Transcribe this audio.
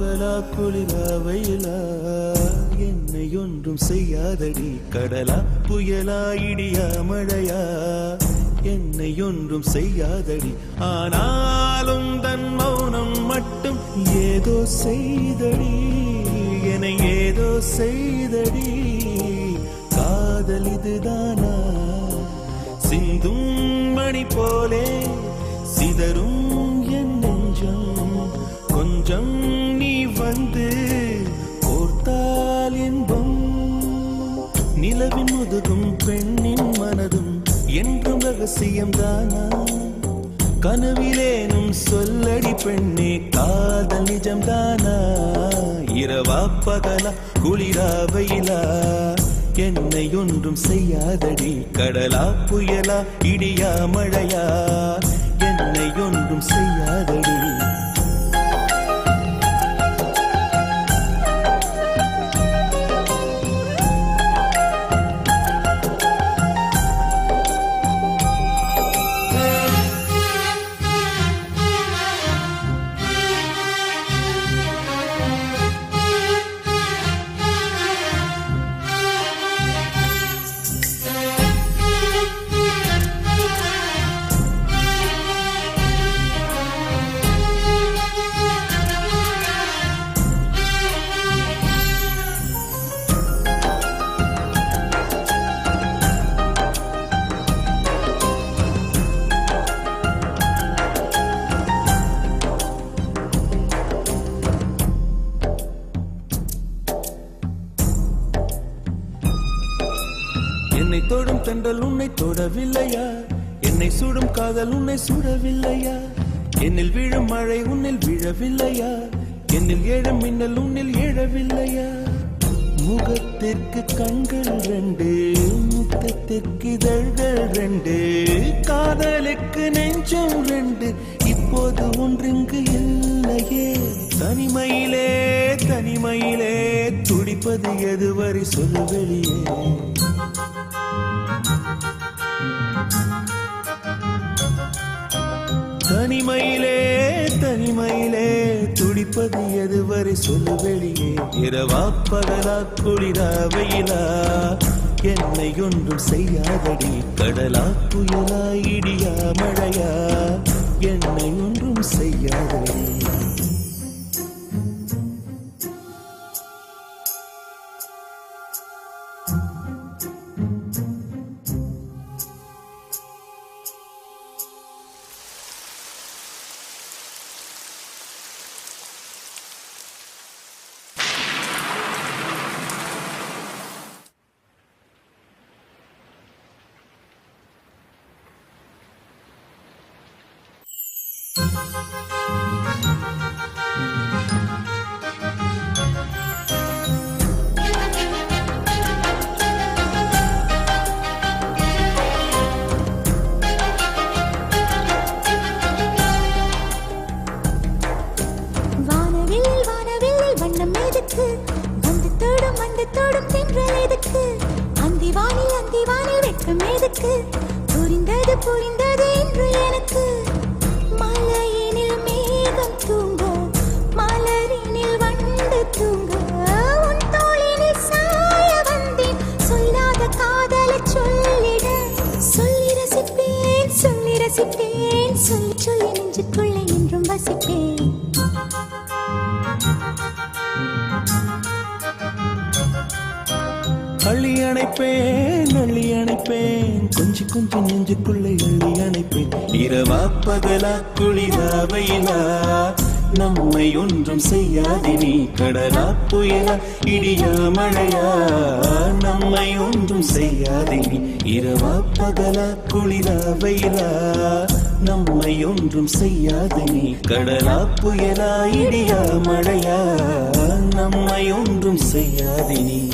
ஆவலா குளிரா வெயிலா? என்னை ஒன்றும் செய்யாதடி கடலா புயலா இடியா மழையா? என்னை ஒன்றும் செய்யாதடி. ஆனாலும் தன் மௌனம் மட்டும் ஏதோ செய்தடி. என ஏதோ செய்தடி. காதல் இதுதானா? சிந்தும் மணி போலே சிதறும் ரகசியம்தானா கனவிலேனும் சொல்லடி பெண்ணே காதல் நிஜம்தானா இரவா பகலா குளிரா வெயிலா? என்னை ஒன்றும் செய்யாதடி கடலா புயலா இடியா மழையா? என்னை ஒன்றும் செய்யாதடி என்னை தொடும் தண்டல் உன்னை தொடவில்லையா? என்னை சுடும் காதல் உன்னை சுடவில்லையா? என்னில் விழும் மழை உன்னில் விழவில்லையா? என்னில் ஏழும் மின்னல் உன்னில் எழவில்லையா முகத்திற்கு கண்கள் ரெண்டு முத்தத்திற்கு இதழ்கள் ரெண்டு காதலுக்கு நெஞ்சம் ரெண்டு இப்போது ஒன்றிங்கு இல்லையே. தனிமையிலே தனிமையிலே துடிப்பது எதுவரை சொல்லு தனிமையிலே தனிமையிலே துடிப்பது எதுவரை சொல்லு வெளியே. இரவா பகலா குளிரா வெயிலா? என்னை ஒன்றும் செய்யாதடி. கடலா புயலா இடியா மழையா? என்னை ஒன்றும் செய்யாதடி. thank you சொல்லி சொல்லி நெஞ்சுக்குள்ள என்றும் வசிப்பேன். அள்ளி அணைப்பேன் அள்ளி அணைப்பேன். கொஞ்சி கொஞ்சி நெஞ்சுக்குள்ளே அள்ளி அணைப்பேன். இரவா பகலா குளிரா வெயிலா நம்மை ஒன்றும் செய்யாதே நீ கடலா புயலா இடியா மழையா. நம்மை ஒன்றும் செய்யாதே நீ இரவா பகலா குளிரா வெயிலா. நம்மை ஒன்றும் செய்யாதே நீ கடலா புயலா இடியா மழையா. நம்மை ஒன்றும் செய்யாதே நீ.